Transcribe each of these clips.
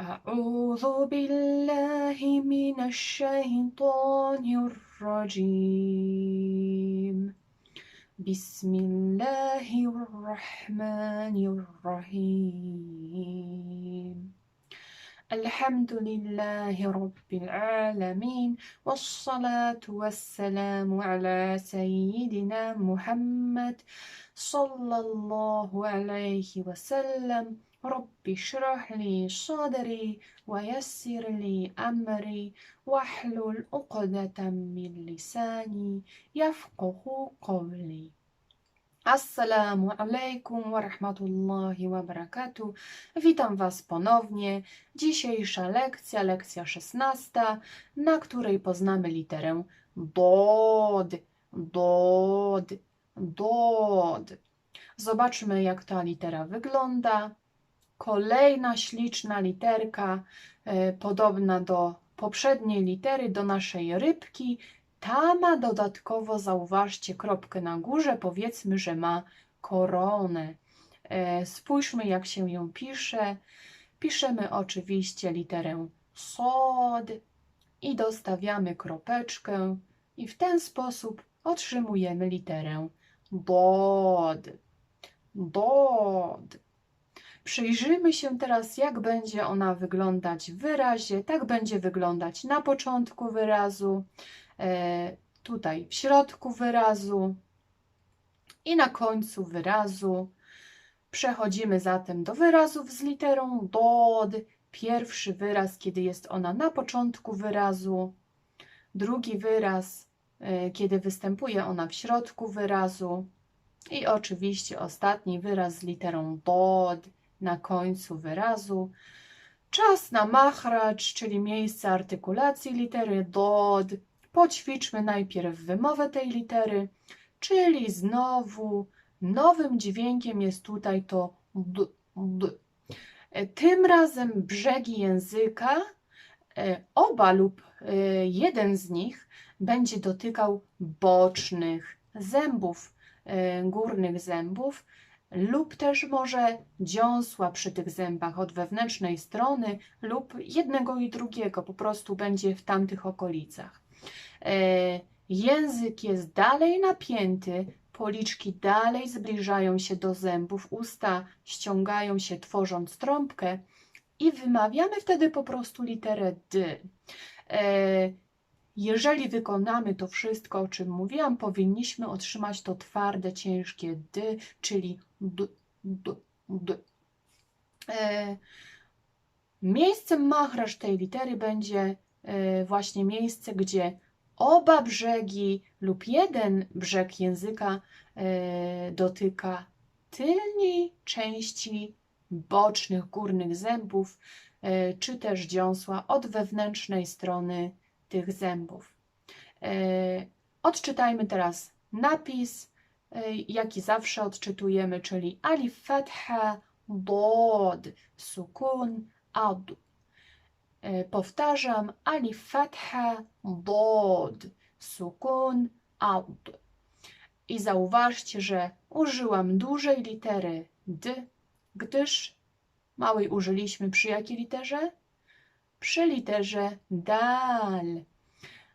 أعوذ بالله من الشيطان الرجيم. بسم الله الرحمن الرحيم. الحمد لله رب العالمين والصلاة والسلام على سيدنا محمد صلى الله عليه وسلم. رب اشرح لي صدري ويسر لي أمري واحلل عقدة من لساني يفقه قولي Assalamu alaikum wa rahmatullahi wa barakatuh. Witam Was ponownie. Dzisiejsza lekcja, lekcja szesnasta, na której poznamy literę DOD. DOD. DOD. Zobaczmy, jak ta litera wygląda. Kolejna śliczna literka, e, podobna do poprzedniej litery, do naszej rybki. Ta ma dodatkowo, zauważcie, kropkę na górze, powiedzmy, że ma koronę. E, Spójrzmy, jak się ją pisze. Piszemy oczywiście literę SOD i dostawiamy kropeczkę i w ten sposób otrzymujemy literę DOD. DOD. Przyjrzyjmy się teraz, jak będzie ona wyglądać w wyrazie. Tak będzie wyglądać na początku wyrazu, e, tutaj w środku wyrazu i na końcu wyrazu. Przechodzimy zatem do wyrazów z literą DOD. Pierwszy wyraz, kiedy jest ona na początku wyrazu. Drugi wyraz, e, kiedy występuje ona w środku wyrazu. I oczywiście ostatni wyraz z literą DOD na końcu wyrazu. Czas na machracz, czyli miejsce artykulacji litery DOD. Poćwiczmy najpierw wymowę tej litery, czyli znowu nowym dźwiękiem jest tutaj to D. D. E, Tym razem brzegi języka, e, oba lub e, jeden z nich będzie dotykał bocznych zębów, górnych zębów, lub też może dziąsła przy tych zębach od wewnętrznej strony, lub jednego i drugiego, po prostu będzie w tamtych okolicach. E, Język jest dalej napięty, policzki dalej zbliżają się do zębów, usta ściągają się, tworząc trąbkę, i wymawiamy wtedy po prostu literę D. Jeżeli wykonamy to wszystko, o czym mówiłam, powinniśmy otrzymać to twarde, ciężkie D, czyli D, D, D. E, Miejscem machracz tej litery będzie e, właśnie miejsce, gdzie oba brzegi lub jeden brzeg języka e, dotyka tylnej części bocznych górnych zębów, e, czy też dziąsła od wewnętrznej strony tych zębów. E, Odczytajmy teraz napis, e, jaki zawsze odczytujemy, czyli alif fatha, dod, sukun, ad. E, Powtarzam, alif fatha, dod, sukun, ad. I zauważcie, że użyłam dużej litery D, gdyż małej użyliśmy przy jakiej literze? Przy literze dal.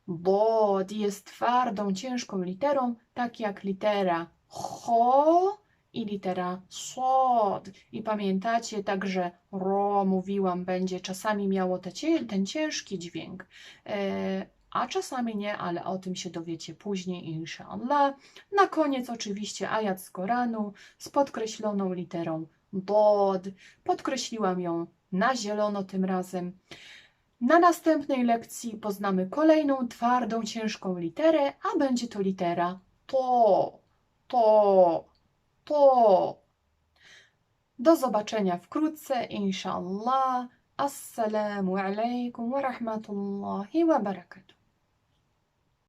Bod jest twardą, ciężką literą, tak jak litera cho i litera sod. I pamiętacie, także ro, mówiłam, będzie czasami miało te, ten ciężki dźwięk, e, a czasami nie, ale o tym się dowiecie później, inshallah. Na koniec oczywiście ajat z Koranu z podkreśloną literą bod. Podkreśliłam ją na zielono tym razem. Na następnej lekcji poznamy kolejną twardą, ciężką literę, a będzie to litera to, to, to. Do zobaczenia wkrótce, inshallah. Assalamu alaikum wa rahmatullahi wa barakatuh.